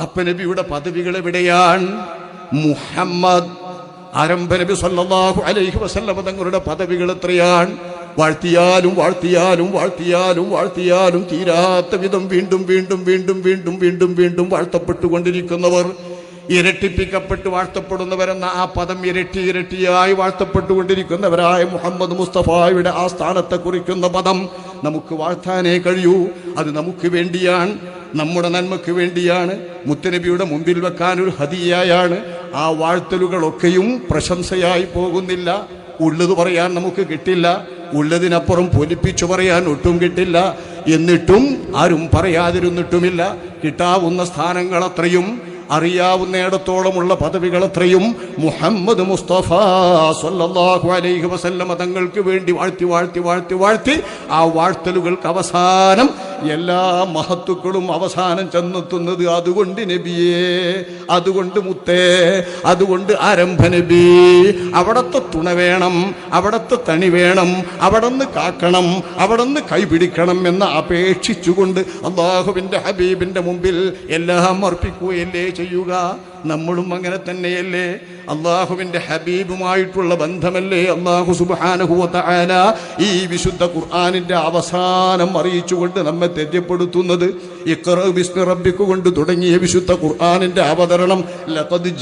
അപ്പനബിയുടെ പദവികൾ എവിടെയാണ്? മുഹമ്മദ്. ആരംഭ നബി സല്ലല്ലാഹു അലൈഹി വസല്ലമ തങ്ങളുടെ പദവികൾ എത്രയാണ്? വാഴ്ത്തിയാലും വാഴ്ത്തിയാലും വാഴ്ത്തിയാലും വാഴ്ത്തിയാലും തീരാത്ത വിധം വീണ്ടും വീണ്ടും വീണ്ടും വീണ്ടും വീണ്ടും വീണ്ടും വാഴ്ത്തപ്പെട്ടുകൊണ്ടിരിക്കുന്നവർ. ഇരട്ടിപ്പിക്കപ്പെട്ട് വാഴ്ത്തപ്പെടുന്നവരെന്ന ആ പദം ഇരട്ടി ഇരട്ടിയായി വാഴ്ത്തപ്പെട്ടുകൊണ്ടിരിക്കുന്നവരായ മുഹമ്മദ് മുസ്തഫായുടെ ആ സ്ഥാനത്തെ കുറിക്കുന്ന പദം നമുക്ക് വാഴ്ത്താനേ കഴിയൂ. അത് നമുക്ക് വേണ്ടിയാണ്. നമ്മുടെ നന്മയ്ക്ക് വേണ്ടിയാണ് മുത്തനബിയുടെ മുമ്പിൽ വെക്കാൻ ഒരു ഹതിയായാണ്. ആ വാഴ്ത്തലുകളൊക്കെയും പ്രശംസയായി പോകുന്നില്ല. ഉള്ളത് പറയാൻ നമുക്ക് കിട്ടില്ല. ഉള്ളതിനപ്പുറം പൊലിപ്പിച്ചു പറയാൻ ഒട്ടും കിട്ടില്ല. എന്നിട്ടും ആരും പറയാതിരുന്നിട്ടുമില്ല. കിട്ടാവുന്ന സ്ഥാനങ്ങൾ അത്രയും അറിയാവുന്നിടത്തോളമുള്ള പദവികൾ അത്രയും മുഹമ്മദ് മുസ്തഫ സല്ലല്ലാഹു അലൈഹി വസല്ലമ തങ്ങൾക്ക് വേണ്ടി വാഴ്ത്തി വാഴ്ത്തി വാഴ്ത്തി വാഴ്ത്തി ആ വാഴ്ത്തലുകൾക്ക് അവസാനം എല്ലാ മഹത്തുക്കളും അവസാനം ചെന്നെത്തുന്നത് അതുകൊണ്ട് നബിയേ അതുകൊണ്ട് മുത്തേ അതുകൊണ്ട് ആരംഭ നബി. അവിടത്തെ തുണ വേണം അവിടത്തെ തണി വേണം അവിടുന്ന് കാക്കണം അവിടുന്ന് കൈപിടിക്കണം എന്ന് അപേക്ഷിച്ചുകൊണ്ട് അള്ളാഹുവിന്റെ ഹബീബിന്റെ മുമ്പിൽ എല്ലാം അർപ്പിക്കുകയല്ലേ ചെയ്യുക? നമ്മളും അങ്ങനെ തന്നെയല്ലേ? അള്ളാഹുവിന്റെ ഹബീബുമായിട്ടുള്ള ബന്ധമല്ലേ? അള്ളാഹു സുബാനുഭവത്തായ ഈ വിശുദ്ധ ഖുർആാനിന്റെ അവസാനം അറിയിച്ചുകൊണ്ട് നമ്മെ തെറ്റപ്പെടുത്തുന്നത്. ഇക്കറ ബിസ്മി റബ്ബിക്ക് കൊണ്ട് തുടങ്ങിയ വിശുദ്ധ ഖുർആാനിന്റെ അവതരണം. ലഖദ്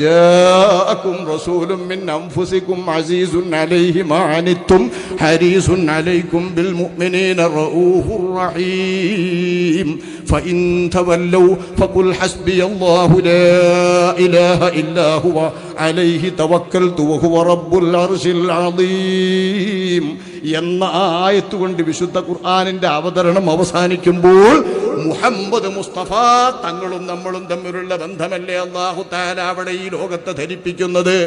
റസൂലും മിൻ അൻഫുസിക്കും അലൈഹി ഹരീസുൻ അലൈക്കും ബിൽ മുഅ്മിനീന റഊഫുർ റഹീം. فإن تولوا فقل حسبي الله لا إله إلا هو عليه توكلت وهو رب العرش العظيم എന്ന ആ ആയത്ത് കൊണ്ട് വിശുദ്ധ ഖുർആാനിന്റെ അവതരണം അവസാനിക്കുമ്പോൾ മുഹമ്മദ് മുസ്തഫ തങ്ങളും നമ്മളും തമ്മിലുള്ള ബന്ധമല്ലേ അള്ളാഹു താല അവിടെ ഈ ലോകത്തെ ധരിപ്പിക്കുന്നത്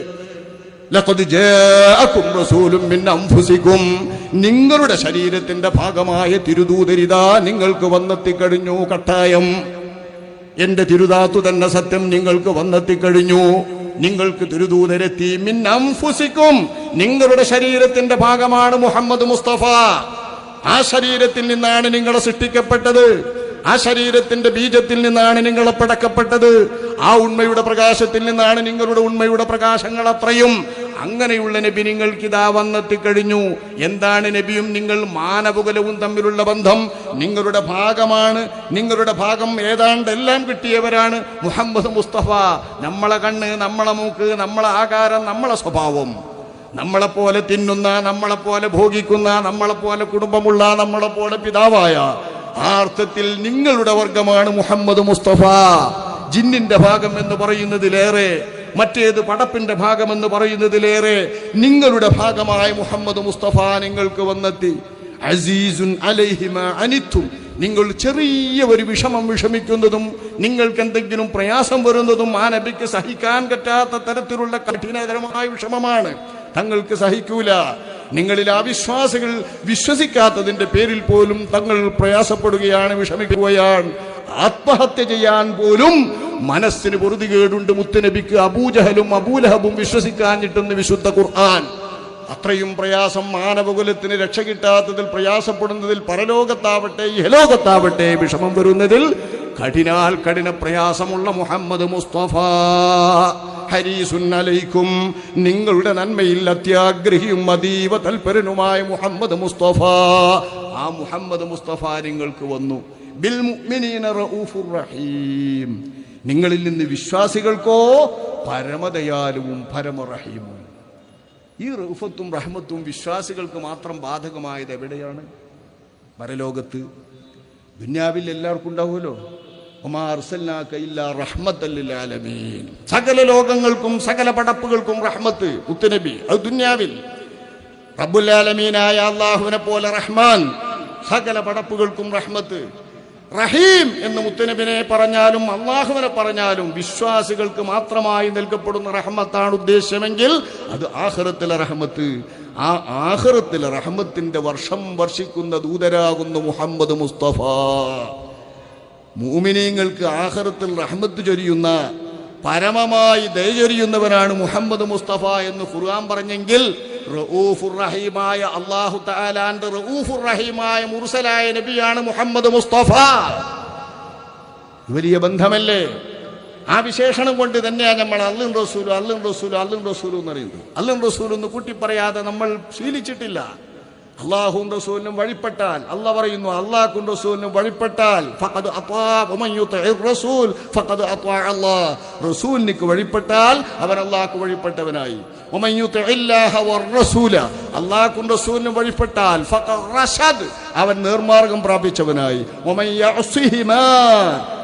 നിങ്ങളുടെ ശരീരത്തിന്റെ ഭാഗമായ തിരുദൂതരിതാ നിങ്ങൾക്ക് വന്നെത്തിക്കഴിഞ്ഞു കട്ടായം. എന്റെ തിരുതാത്തു തന്നെ സത്യം നിങ്ങൾക്ക് വന്നെത്തിക്കഴിഞ്ഞു. നിങ്ങൾക്ക് തിരുദൂതരെത്തി മിൻ അംഫുസിക്കും നിങ്ങളുടെ ശരീരത്തിന്റെ ഭാഗമാണ് മുഹമ്മദ് മുസ്തഫ. ആ ശരീരത്തിൽ നിന്നാണ് നിങ്ങളെ സൃഷ്ടിക്കപ്പെട്ടത്. ആ ശരീരത്തിന്റെ ബീജത്തിൽ നിന്നാണ് നിങ്ങൾ പടക്കപ്പെട്ടത്. ആ ഉണ്മയുടെ പ്രകാശത്തിൽ നിന്നാണ് നിങ്ങളുടെ ഉണ്മയുടെ പ്രകാശങ്ങൾ അത്രയും. അങ്ങനെയുള്ള നബി നിങ്ങൾക്ക് ഇതാ വന്നെത്തിക്കഴിഞ്ഞു എന്താണ് നബിയും നിങ്ങൾ മാനവകുലവും തമ്മിലുള്ള ബന്ധം? നിങ്ങളുടെ ഭാഗമാണ്. നിങ്ങളുടെ ഭാഗം ഏതാണ്ട് എല്ലാം കിട്ടിയവരാണ് മുഹമ്മദ് മുസ്തഫ. നമ്മളെ കണ്ണ് നമ്മളെ മൂക്ക് നമ്മളെ ആകാരം നമ്മളെ സ്വഭാവം. നമ്മളെപ്പോലെ തിന്നുന്ന നമ്മളെപ്പോലെ ഭോഗിക്കുന്ന നമ്മളെപ്പോലെ കുടുംബമുള്ള നമ്മളെപ്പോലെ പിതാവായ ആ അർത്ഥത്തിൽ നിങ്ങളുടെ വർഗമാണ് മുഹമ്മദ് മുസ്തഫ. ജിന്നിന്റെ ഭാഗം എന്ന് പറയുന്നതിലേറെ മറ്റേത് പടപ്പിന്റെ ഭാഗമെന്ന് പറയുന്നതിലേറെ നിങ്ങളുടെ ഭാഗമായ മുഹമ്മദ് മുസ്തഫ നിങ്ങൾക്ക് വന്നെത്തി. അസീസുൻ അലൈഹിമ അനിത്തും. നിങ്ങൾ ചെറിയ ഒരു വിഷമം വിഷമിക്കുന്നതും നിങ്ങൾക്ക് എന്തെങ്കിലും പ്രയാസം വരുന്നതും ആ നബിക്ക് സഹിക്കാൻ പറ്റാത്ത തരത്തിലുള്ള കഠിനതരമായ വിഷമമാണ്. തങ്ങൾക്ക് സഹിക്കൂല. നിങ്ങളിൽ ആ വിശ്വാസികൾ വിശ്വസിക്കാത്തതിന്റെ പേരിൽ പോലും തങ്ങൾ പ്രയാസപ്പെടുകയാണ് വിഷമിക്കുകയാണ്. ആത്മഹത്യ ചെയ്യാൻ പോലും മനസ്സിന് പൊറുതി കേടുണ്ട് മുത്തുനബിക്ക്. അബൂജഹലും അബൂലഹബും വിശ്വസിക്കാഞ്ഞിട്ടെന്ന് വിശുദ്ധ ഖുർആൻ. അത്രയും പ്രയാസം മാനവകുലത്തിന് രക്ഷ കിട്ടാത്തതിൽ പ്രയാസപ്പെടുന്നതിൽ പരലോകത്താവട്ടെ ഇഹലോകത്താവട്ടെ വിഷമം വരുന്നതിൽ കഠിനാൽ കഠിന പ്രയാസമുള്ള മുഹമ്മദ് മുസ്തഫ. ഹരീസുൻ അലൈക്കും നിങ്ങളുടെ നന്മയിൽ അത്യാഗ്രഹിയും അതീവ തൽപരനുമായ മുഹമ്മദ് മുസ്തഫ. ആ മുഹമ്മദ് മുസ്തഫ നിങ്ങൾക്ക് വന്നു. ബിൽ റഹീം. നിങ്ങളിൽ നിന്ന് വിശ്വാസികൾക്കോ പരമദയാലുവും പരമറഹീമും. ഈ റൂഫത്തും റഹ്മത്തും വിശ്വാസികൾക്ക് മാത്രം ബാധകമായത് എവിടെയാണ്? പരലോകത്ത്. ദുന്യാവിൽ എല്ലാവർക്കും ഉണ്ടാവുമല്ലോ. സകല ലോകങ്ങൾക്കും സകല പടപ്പുകൾക്കും റഹ്മത്ത്. മുത്തുനബി അത് ദുന്യാവിൽ. റബ്ബുലാലമീനായ അള്ളാഹുവിനെ പോലെ റഹ്മാൻ. സകല പടപ്പുകൾക്കും റഹ്മത്ത്. റഹീം എന്ന് മുത്തനബിനെ പറഞ്ഞാലും അള്ളാഹുവിനെ പറഞ്ഞാലും വിശ്വാസികൾക്ക് മാത്രമായി നൽകപ്പെടുന്ന റഹ്മത്താണ് ഉദ്ദേശമെങ്കിൽ അത് ആഹ്റത്തിലെ റഹ്മത്ത്. ആ ആഹ്റത്തിലെ റഹ്മത്തിന്റെ വർഷം വർഷിക്കുന്ന ദൂതരാകുന്നു മുഹമ്മദ് മുസ്തഫ. മൂമിനീങ്ങൾക്ക് ആഹ്റത്തിൽ റഹ്മത്ത് ചൊരിയുന്ന പരമമായി ദയചൊരിയുന്നവനാണ് മുഹമ്മദ് മുസ്തഫ എന്ന് ഖുർആൻ പറഞ്ഞെങ്കിൽ റഹീമായ അള്ളാഹു താലാന്റെ റഊഫുർ റഹീമായ മുർസലായ നബിയാണ് മുഹമ്മദ് മുസ്തഫ. വലിയ ബന്ധമല്ലേ? ആ വിശേഷണം കൊണ്ട് തന്നെയാ നമ്മൾ അല്ലും റസൂലും അല്ലും റസൂലും അല്ലും റസൂലും എന്ന് അറിയുന്നത് അല്ലും റസൂലും എന്ന് കൂട്ടി പറയാതെ നമ്മൾ ശീലിച്ചിട്ടില്ല. അള്ളാഹും റസൂലിനും വഴിപ്പെട്ടാൽ അല്ല പറയുന്നു അള്ളാഹും റസൂലിനും വഴിപ്പെട്ടാൽ റസൂലിനിക്ക് വഴിപ്പെട്ടാൽ അവൻ അള്ളാഹ്ക്ക് വഴിപ്പെട്ടവനായി. അള്ളാഹും റസൂലിനും വഴിപ്പെട്ടാൽ അവൻ നേർമാർഗം പ്രാപിച്ചവനായി.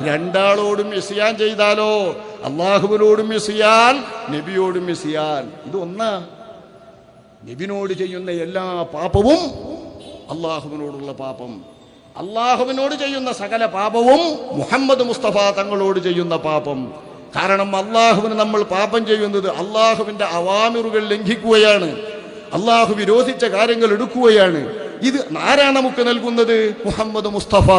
രണ്ടാളോടും ഇസ്യാൻ ചെയ്താലോ? അള്ളാഹുവിനോടും ഇസ്യാൻ നബിയോടും ഇസ്യാൻ. ഇത് ഒന്നാ? നബിനോട് ചെയ്യുന്ന എല്ലാ പാപവും അള്ളാഹുവിനോടുള്ള പാപം. അള്ളാഹുവിനോട് ചെയ്യുന്ന സകല പാപവും മുഹമ്മദ് മുസ്തഫ തങ്ങളോട് ചെയ്യുന്ന പാപം. കാരണം അള്ളാഹുവിന് നമ്മൾ പാപം ചെയ്യുന്നത് അള്ളാഹുവിന്റെ അവാമിറുകൾ ലംഘിക്കുകയാണ്. അള്ളാഹു വിരോധിച്ച കാര്യങ്ങൾ എടുക്കുകയാണ്. ഇത് ആരാണ് നമുക്ക് നൽകുന്നത്? മുഹമ്മദ് മുസ്തഫ.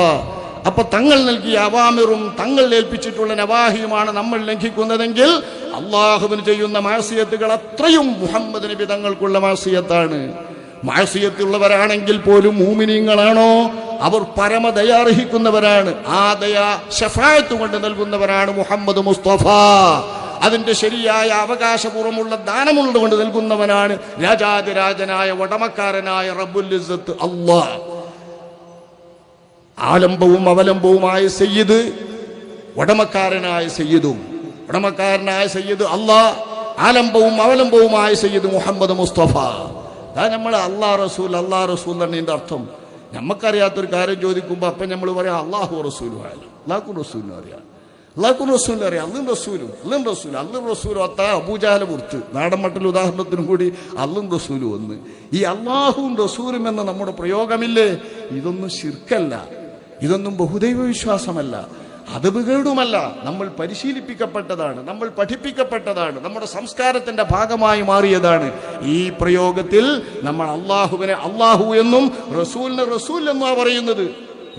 അപ്പൊ തങ്ങൾ നൽകിയ അവാമിറും തങ്ങൾ ഏൽപ്പിച്ചിട്ടുള്ള നവാഹിയുമാണ് നമ്മൾ ലംഘിക്കുന്നതെങ്കിൽ അള്ളാഹുവിന് ചെയ്യുന്ന മാസിയത്തുകൾ അത്രയും മുഹമ്മദ് നബി തങ്ങൾക്കുള്ള മാസിയത്താണ്. മാസിയത്തുള്ളവരാണെങ്കിൽ പോലും മൂമിനീങ്ങളാണോ? അവർ പരമദയാർഹിക്കുന്നവരാണ്. ആ ദയ ഷഫായത്ത് കൊണ്ട് നൽകുന്നവരാണ് മുഹമ്മദ് മുസ്തഫ. അതിന്റെ ശരിയായ അവകാശപൂർവമുള്ള ദാനമുള്ളതുകൊണ്ട് നൽകുന്നവനാണ് രാജാതിരാജനായ ഉടമക്കാരനായ റബുൽ അള്ളാഹ്. ആലംബവും അവലംബവുമായ സയ്യിദ് ഉടമക്കാരനായ സയ്യിദും. ഉടമക്കാരനായ സയ്യിദ് അള്ളാ ആലംബവും അവലംബവുമായ സയ്യിദ് മുഹമ്മദ് മുസ്തഫ. അതാ നമ്മൾ അള്ളാ റസൂൽ അള്ളാ റസൂൽ തന്നെ എന്റെ അർത്ഥം. നമുക്കറിയാത്തൊരു കാര്യം ചോദിക്കുമ്പോൾ അപ്പം നമ്മൾ പറയാം അള്ളാഹു റസൂലും ആയാലും അള്ളാഹു റസൂലിനും അറിയാം. അള്ളാഹു റസൂലിനും അറിയാം. അല്ലും റസൂലും അല്ലും റസൂൽ അല്ലും റസൂലും അത്ത അബൂജാല കുറിച്ച്. നാടൻ മട്ടിൽ ഉദാഹരണത്തിനും കൂടി അല്ലും റസൂലും ഒന്ന്. ഈ അള്ളാഹുവും റസൂലും എന്ന നമ്മുടെ പ്രയോഗമില്ലേ? ഇതൊന്നും ശിർക്കല്ല. ഇതൊന്നും ബഹുദൈവ വിശ്വാസമല്ല. അതവുകേടുമല്ല നമ്മൾ പരിശീലിപ്പിക്കപ്പെട്ടതാണ്. നമ്മൾ പഠിപ്പിക്കപ്പെട്ടതാണ്. നമ്മുടെ സംസ്കാരത്തിന്റെ ഭാഗമായി മാറിയതാണ്. ഈ പ്രയോഗത്തിൽ നമ്മൾ അള്ളാഹുവിനെ അള്ളാഹു എന്നും റസൂലിനെ റസൂൽ എന്നാ പറയുന്നത്.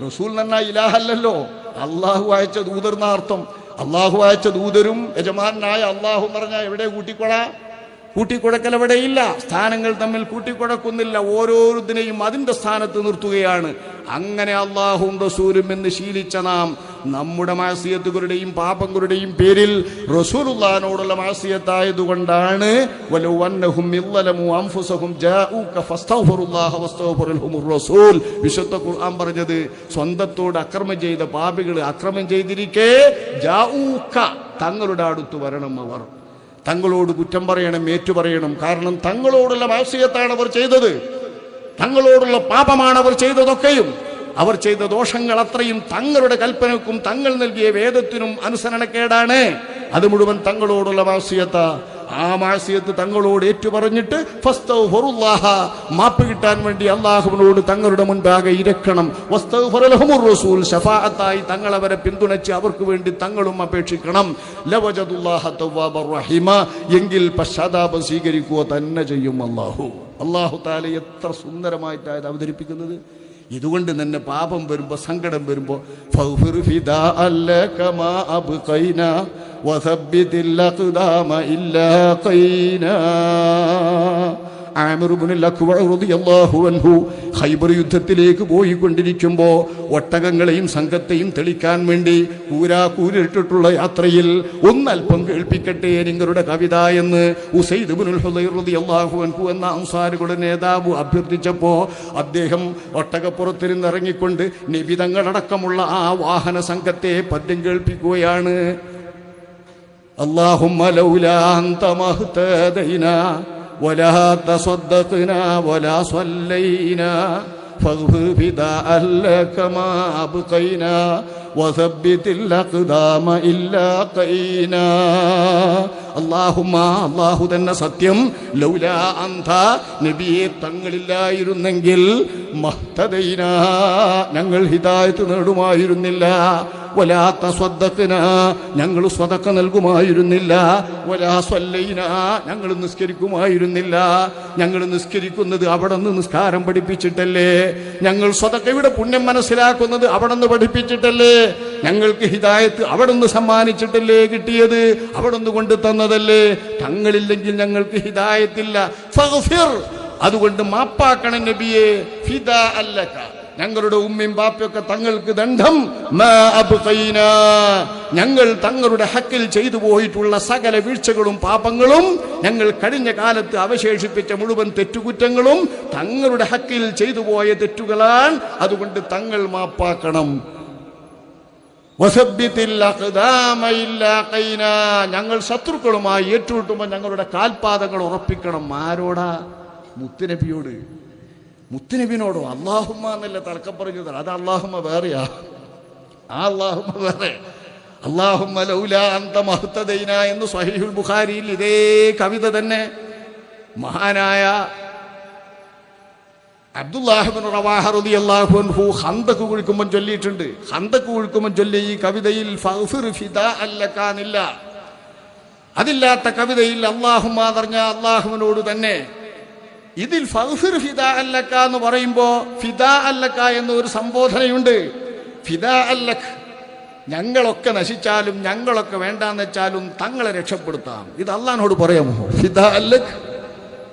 റസൂൽ എന്നാ ഇലാഹല്ലല്ലോ. അള്ളാഹു അയച്ച ദൂതർന്ന അർത്ഥം അള്ളാഹു അയച്ച ദൂതരും യജമാനായ അള്ളാഹു പറഞ്ഞ എവിടെ കൂട്ടിക്കൊള്ളാ? കൂട്ടിക്കുഴക്കൽ അവിടെയില്ല. സ്ഥാനങ്ങൾ തമ്മിൽ കൂട്ടിക്കുഴക്കുന്നില്ല ഓരോരുത്തിനെയും അതിന്റെ സ്ഥാനത്ത് നിർത്തുകയാണ്. അങ്ങനെ അള്ളാഹും റസൂലും എന്ന് ശീലിച്ച നാം നമ്മുടെ മാസിയത്തുകളുടെയും പാപങ്ങളുടെയും പേരിൽ റസൂലുള്ളഹാനോടുള്ള മാസിയത്തായതുകൊണ്ടാണ് വിശുദ്ധ ഖുർആൻ പറഞ്ഞത് സ്വന്തത്തോട് അക്രമം ചെയ്ത പാപികൾ അക്രമം ചെയ്തിരിക്കേ തങ്ങളുടെ അടുത്ത് വരണം അവർ. തങ്ങളോട് കുറ്റം പറയണം ഏറ്റുപറയണം കാരണം തങ്ങളോടുള്ള മാസികത്താണ് അവർ ചെയ്തത്. തങ്ങളോടുള്ള പാപമാണ് അവർ ചെയ്തതൊക്കെയും. അവർ ചെയ്ത ദോഷങ്ങൾ അത്രയും തങ്ങളുടെ കൽപ്പനക്കും തങ്ങൾ നൽകിയ വേദത്തിനും അനുസരണക്കേടാണ്. അത് മുഴുവൻ തങ്ങളോടുള്ള മാസിയത്ത. ആ മാസിയത്ത് തങ്ങളോട് ഏറ്റുപറഞ്ഞിട്ട് മാപ്പ് കിട്ടാൻ വേണ്ടി അള്ളാഹുവിനോട് തങ്ങളുടെ മുൻപാകെ ഇരക്കണം. റസൂൽ ഷഫാഅത്തായി തങ്ങളവരെ പിന്തുണച്ച് അവർക്ക് വേണ്ടി തങ്ങളും അപേക്ഷിക്കണം. എങ്കിൽ പശ്ചാത്താപം സ്വീകരിക്കുക തന്നെ ചെയ്യും അള്ളാഹു അള്ളാഹു താല എത്ര സുന്ദരമായിട്ടായത് അവതരിപ്പിക്കുന്നത്. ഇതുകൊണ്ട് തന്നെ പാപം വരുമ്പോ സങ്കടം വരുമ്പോ ഫഗ്ഫിർ അൻഹു ഹൈബർ യുദ്ധത്തിലേക്ക് പോയിക്കൊണ്ടിരിക്കുമ്പോൾ ഒട്ടകങ്ങളെയും സംഘത്തെയും തെളിക്കാൻ വേണ്ടി കൂരാ കൂരിട്ടിട്ടുള്ള യാത്രയിൽ ഒന്നൽപ്പം കേൾപ്പിക്കട്ടെ നിങ്ങളുടെ കവിത എന്ന് ഉസൈദ് അൻഹു എന്ന അംസാരുകളുടെ നേതാവ് അഭ്യർത്ഥിച്ചപ്പോൾ അദ്ദേഹം ഒട്ടകപ്പുറത്തിരുന്ന് ഇറങ്ങിക്കൊണ്ട് നിബിതങ്ങളടക്കമുള്ള ആ വാഹന സംഘത്തെ പദ്യം കേൾപ്പിക്കുകയാണ്. അള്ളാഹുമ്മ ലൗലാന്തമഹ്തദൈന ولا تصدقنا ولا صلينا فاغفر فداء لك ما أبقينا وثبت الأقدام إلا قينا اللهم അള്ളാഹു തന്നെ സത്യം ലൗല അന്ത നബിയെ തങ്ങളില്ലായിരുന്നെങ്കിൽ മഹ്തദൈന ഞങ്ങൾ ഹിദായത്ത് നേടുമായിരുന്നില്ല വലാത്ത സ്വദ്ദക്കിന ഞങ്ങൾ സ്വതക്ക നൽകുമായിരുന്നില്ല. വലാ സ്വല്ലൈന. ഞങ്ങൾ നിസ്കരിക്കുമായിരുന്നില്ല. ഞങ്ങൾ നിസ്കരിക്കുന്നത് അവിടെ നിന്ന് നിസ്കാരം പഠിപ്പിച്ചിട്ടല്ലേ? ഞങ്ങൾ സ്വതക്കയുടെ പുണ്യം മനസ്സിലാക്കുന്നത് അവിടെ നിന്ന് പഠിപ്പിച്ചിട്ടല്ലേ? ഞങ്ങൾക്ക് ഹിതായത്ത് അവിടെ നിന്ന് സമ്മാനിച്ചിട്ടല്ലേ കിട്ടിയത്? അവിടെ നിന്ന് കൊണ്ട് തന്നതല്ലേ? തങ്ങളില്ലെങ്കിൽ ഞങ്ങൾക്ക് ഹിതായത്തില്ല. അതുകൊണ്ട് മാപ്പാക്കണം നബിയെ. ഫിദ അല്ലക്ക ഞങ്ങളുടെ ഉമ്മയും ബാപ്പയൊക്കെ തങ്ങൾക്ക് ദണ്ഡം. ഞങ്ങൾ തങ്ങളുടെ ഹക്കിൽ ചെയ്തു പോയിട്ടുള്ള സകല വീഴ്ചകളും പാപങ്ങളും ഞങ്ങൾ കഴിഞ്ഞ കാലത്ത് അവശേഷിപ്പിച്ച മുഴുവൻ തെറ്റുകുറ്റങ്ങളും തങ്ങളുടെ ഹക്കിൽ ചെയ്തു പോയ തെറ്റുകളാണ്. അതുകൊണ്ട് തങ്ങൾ മാപ്പാക്കണം. ഞങ്ങൾ ശത്രുക്കളുമായി ഏറ്റുമുട്ടുമ്പോൾ ഞങ്ങളുടെ കാൽപാദങ്ങൾ ഉറപ്പിക്കണം. ആരോടാ? മുത്തുനബിയോട്. മുത്തുനബിനോടോ അള്ളാഹുമ്മ എന്നല്ലേ തർക്കം പറഞ്ഞത്? അത് അള്ളാഹുമ്മ വേറെയാ. ആ അള്ളാഹുമ്മ വേറെ. അള്ളാഹുമ്മ ലൗല അന്ത മഹത്തദൈന എന്ന് സഹീഹുൽ ബുഖാരിയിൽ ഇതേ കവിത തന്നെ മഹാനായ അബ്ദുല്ലാഹിബിൻ റവാഹ റളിയല്ലാഹു അൻഹു ഹന്തക്ക് കുഴിക്കുമ്പോൾ ചൊല്ലിയിട്ടുണ്ട്. ഹന്തക്ക് കുഴിക്കുമ്പോൾ ചൊല്ലി ഈ കവിതയിൽ ഫഗ്ഫിർ ഫിദാ അല്ലക്കാനില്ല അതില്ലാത്ത കവിതയിൽ അള്ളാഹുമ്മ പറഞ്ഞ അള്ളാഹുവിനോട് തന്നെ ഇതിൽ ഫഗ്ഫിർ ഫിദാ അല്ലക്ക എന്ന് പറയുമ്പോ ഫിദാ അല്ലക്ക എന്ന ഒരു സംബോധനയുണ്ട്. ഫിദാ അല്ലഖ് ഞങ്ങളൊക്കെ നശിച്ചാലും ഞങ്ങളൊക്കെ വേണ്ടാന്ന് വെച്ചാലും തങ്ങളെ രക്ഷപ്പെടുത്താം. ഇത് അള്ളഹാനോട് പറയാമോ? ഫിദാ അല്ലഖ്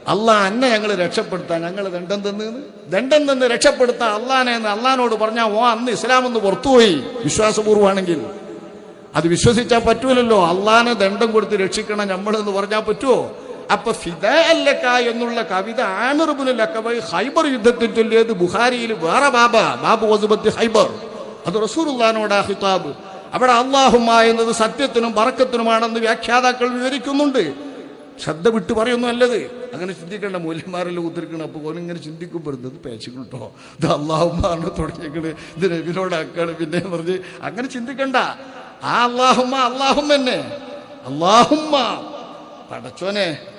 അള്ളാഹ് എന്നെ ഞങ്ങൾ രക്ഷപ്പെടുത്താൻ ഞങ്ങൾ ദണ്ഡം തന്നെന്ന്. ദണ്ഡം തന്ന് രക്ഷപ്പെടുത്താൻ അള്ളഹാനെ എന്ന് അള്ളഹാനോട് പറഞ്ഞാൽ ഓ അന്ന് ഇസ്ലാം എന്ന് പുറത്തുപോയി. വിശ്വാസപൂർവമാണെങ്കിൽ അത് വിശ്വസിച്ചാൽ പറ്റൂലല്ലോ. അള്ളഹാനെ ദണ്ഡം കൊടുത്ത് രക്ഷിക്കണം നമ്മളെന്ന് പറഞ്ഞാൽ പറ്റുമോ അപ്പൊ ഫിദ അല്ലക്ക എന്നുള്ള കവിത ആമിർബുൽ ഹൈബർ യുദ്ധത്തിൽ ചൊല്ലിയത് ബുഹാരിയിൽ വേറെ ബാബ ബാബു വസുബത്ത് ഹൈബർ. അത് റസൂറുല്ലാനോടാ ഹിതാബ് അവിടെ അള്ളാഹുമ എന്നത് സത്യത്തിനും പറക്കത്തിനുമാണെന്ന് വ്യാഖ്യാതാക്കൾ വിവരിക്കുന്നുണ്ട്. ശ്രദ്ധ വിട്ടു പറയുന്നു അല്ലത് അങ്ങനെ ചിന്തിക്കേണ്ട മൂല്യന്മാരെല്ലാം ഉത്തരിക്കണം അപ്പോൾ ഓൻ ഇങ്ങനെ പേച്ചിക്കണം കേട്ടോ ഇത് അള്ളാഹുമാണ് തുടങ്ങിയേക്കണ്. ഇത് രവിനോടാക്കാണ് പിന്നെ പറഞ്ഞ് അങ്ങനെ ചിന്തിക്കണ്ട. ആ അള്ളാഹുമ്മ അള്ളാഹും തന്നെ അള്ളാഹുമ്മ പടച്ചോനെ.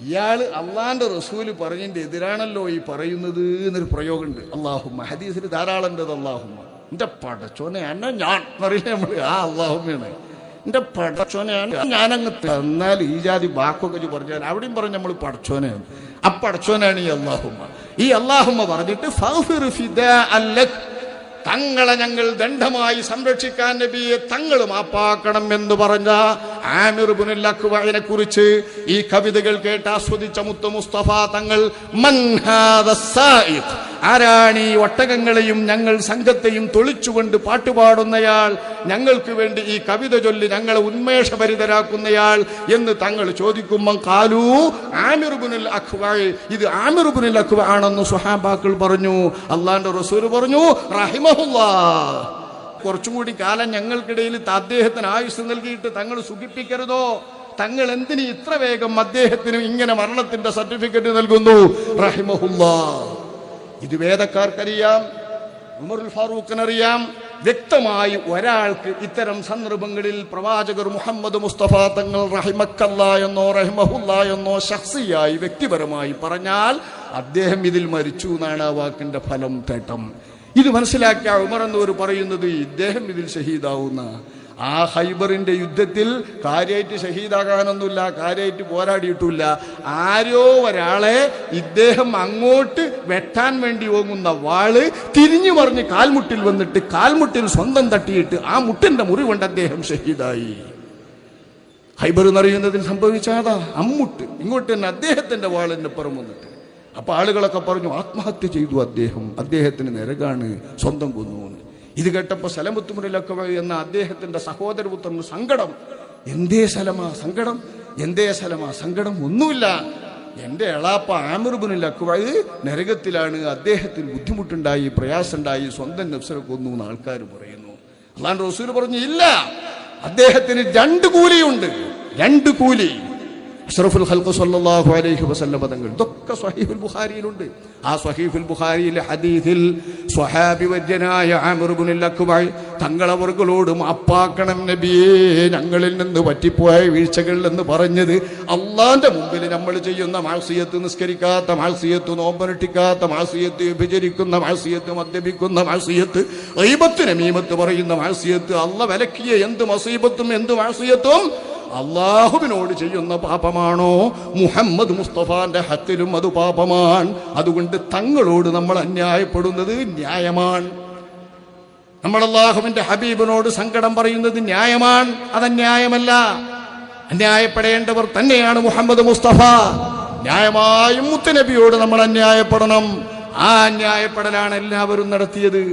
ഇയാൾ അള്ളാന്റെ റസൂൽ പറഞ്ഞതിന്റെ എതിരാണല്ലോ ഈ പറയുന്നത് എന്നൊരു പ്രയോഗമുണ്ട്. അള്ളാഹുമ്മ ഹദീസിൽ ധാരാളം ഉണ്ട് അള്ളാഹുമ്മ എന്റെ പടച്ചോനെ അന്ന ഞാൻ എന്നറിയില്ല നമ്മൾ ആ അള്ളാഹുമ്മയാണ് എന്റെ പടച്ചോനെയാണ് ഞാനങ്ങ് തന്നാൽ ഈ ജാതി വാക്കൊക്കെ ഇജ്ജ് പറഞ്ഞാൽ അവിടെയും പറഞ്ഞ് നമ്മൾ പടച്ചോനെയാണ് ആ പടച്ചോനാണ് ഈ അള്ളാഹുമ്മ ഈ അള്ളാഹുമ്മ പറഞ്ഞിട്ട്. തങ്ങളെ ഞങ്ങൾ ദണ്ഡമായി സംരക്ഷിക്കാൻ നബിയെ തങ്ങൾ മാപ്പാക്കണം എന്ന് പറഞ്ഞ ആമിർ ബുനുൽ അക്വഇനെ കുറിച്ച് ഈ കവിതകൾ കേട്ട് ആസ്വദിച്ച മുത്തു മുസ്തഫ തങ്ങൾ? ആരാണ് ഈ ഒട്ടകങ്ങളെയും ഞങ്ങൾ സംഘത്തെയും തൊളിച്ചുകൊണ്ട് പാട്ടുപാടുന്നയാൾ ഞങ്ങൾക്ക് വേണ്ടി ഈ കവിത ചൊല്ലി ഞങ്ങളെ ഉന്മേഷഭരിതരാക്കുന്നയാൾ എന്ന് തങ്ങൾ ചോദിക്കുമ്പോൾ കാലു ആമിർബുനുൽ അഖ്വായ് ഇത് ആമിർബുനുൽ അഖ്വ ആണെന്ന് സുഹാബാക്കൾ പറഞ്ഞു അള്ളാന്റെ റസൂൽ പറഞ്ഞു റഹിമഹുല്ലാ കുറച്ചും കൂടി കാലം ഞങ്ങൾക്കിടയിൽ അദ്ദേഹത്തിന് ആയുസ് നൽകിയിട്ട് തങ്ങൾ സുഖിപ്പിക്കരുതോ? തങ്ങൾ എന്തിന് ഇത്ര വേഗം അദ്ദേഹത്തിന് ഇങ്ങനെ മരണത്തിന്റെ സർട്ടിഫിക്കറ്റ് നൽകുന്നു? റഹിമഹുല്ലാ. ഇത് വേദക്കാർക്കറിയാം ഉമറുൽ ഫാറൂഖിനറിയാം. വ്യക്തമായി ഒരാൾക്ക് ഇത്തരം സന്ദർഭങ്ങളിൽ പ്രവാചകർ മുഹമ്മദ് മുസ്തഫ തങ്ങൾ റഹിമക്കല്ല എന്നോ റഹിമഹുല്ല എന്നോ ശക്സിയായി വ്യക്തിപരമായി പറഞ്ഞാൽ അദ്ദേഹം ഇതിൽ മരിച്ചു എന്നാണ് ആ വാക്കിന്റെ ഫലം തേട്ടം. ഇത് മനസ്സിലാക്കിയ ഉമർ എന്നവർ പറയുന്നത് ഇദ്ദേഹം ഇതിൽ ഷഹീദാവുന്ന. ആ ഹൈബറിന്റെ യുദ്ധത്തിൽ കാര്യമായിട്ട് ഷഹീദാകാനൊന്നുമില്ല കാര്യമായിട്ട് പോരാടിയിട്ടില്ല ആരോ ഒരാളെ ഇദ്ദേഹം അങ്ങോട്ട് വെട്ടാൻ വേണ്ടി ഓങ്ങുന്ന വാൾ തിരിഞ്ഞു മറിഞ്ഞ് കാൽമുട്ടിൽ വന്നിട്ട് കാൽമുട്ടിൽ സ്വന്തം തട്ടിയിട്ട് ആ മുട്ടിന്റെ മുറിവുണ്ട് അദ്ദേഹം ഷഹീദായി. ഹൈബർ എന്നറിയുന്നതിൽ സംഭവിച്ചാതാ അമ്മുട്ട്. ഇങ്ങോട്ട് തന്നെ അദ്ദേഹത്തിന്റെ വാളിന്റെ പുറം വന്നിട്ട്. അപ്പൊ ആളുകളൊക്കെ പറഞ്ഞു ആത്മഹത്യ ചെയ്തു അദ്ദേഹം. അദ്ദേഹത്തിന് നിരകാണ് സ്വന്തം കൊന്നു. ഇത് കേട്ടപ്പോ സലമുത്തുമുറിലൊക്കെ എന്ന അദ്ദേഹത്തിന്റെ സഹോദരപുത്രന് സങ്കടം. എന്തേ സലമാ സങ്കടം? എന്തേ സലമാ സങ്കടം? ഒന്നുമില്ല. എന്റെ എളാപ്പ ആമിർബുനിൽ അക്കുവായി നരകത്തിലാണ്. അദ്ദേഹത്തിന് ബുദ്ധിമുട്ടുണ്ടായി പ്രയാസമുണ്ടായി സ്വന്തം നഫ്സറെ കൊന്നു എന്ന് ആൾക്കാർ പറയുന്നു. അള്ളാൻ റസൂൽ പറഞ്ഞു ഇല്ല. അദ്ദേഹത്തിന് രണ്ട് കൂലിയുണ്ട്. രണ്ട് കൂലി. അഷ്റഫുൽ ഖൽഖ് സല്ലല്ലാഹു അലൈഹി വസല്ലം പദങ്ങൾ. ഇതൊക്കെ സ്വഹീഫുൽ ബുഖാരിയിലുണ്ട്. ആ സ്വഹീഫുൽ ബുഖാരിയിലെ ഹദീസിൽ സ്വഹാബി വര്യനായ ആമിർ ഇബ്നുൽ അക്ബഅ തങ്ങളവർകളോട് മാപ്പാക്കണം നബിയേ ഞങ്ങളിൽ നിന്ന് പറ്റിപ്പോയ വീഴ്ചകളിൽ എന്ന് പറഞ്ഞത് അള്ളാന്റെ മുമ്പിൽ നമ്മൾ ചെയ്യുന്ന മാസിയത്ത് നിസ്കരിക്കാത്ത മാസിയത്ത് നോമ്പനട്ടിക്കാത്ത മാസിയത്ത് വിഭജിക്കുന്ന മാസിയത്ത് മദ്യപിക്കുന്ന മാസിയത്ത് ഐബത്ത് മീമത്ത് പറയുന്ന മാസിയത്ത് അള്ള വിലക്കിയ എന്ത് മസീബത്തും എന്ത് മാസിയത്തും അള്ളാഹുവിനോട് ചെയ്യുന്ന പാപമാണോ? മുഹമ്മദ് മുസ്തഫാന്റെ ഹത്തിലും അത് പാപമാണ്. അതുകൊണ്ട് തങ്ങളോട് നമ്മൾ അന്യായപ്പെടുന്നത് ന്യായമാണ്. നമ്മൾ അള്ളാഹുവിന്റെ ഹബീബിനോട് സങ്കടം പറയുന്നത് ന്യായമാണ്. അതന്യായമല്ല. അന്യായപ്പെടേണ്ടവർ തന്നെയാണ് മുഹമ്മദ് മുസ്തഫ. ന്യായമായും മുത്തനബിയോട് നമ്മൾ അന്യായപ്പെടണം. ആ അന്യായപ്പെടലാണ് എല്ലാവരും നടത്തിയത്.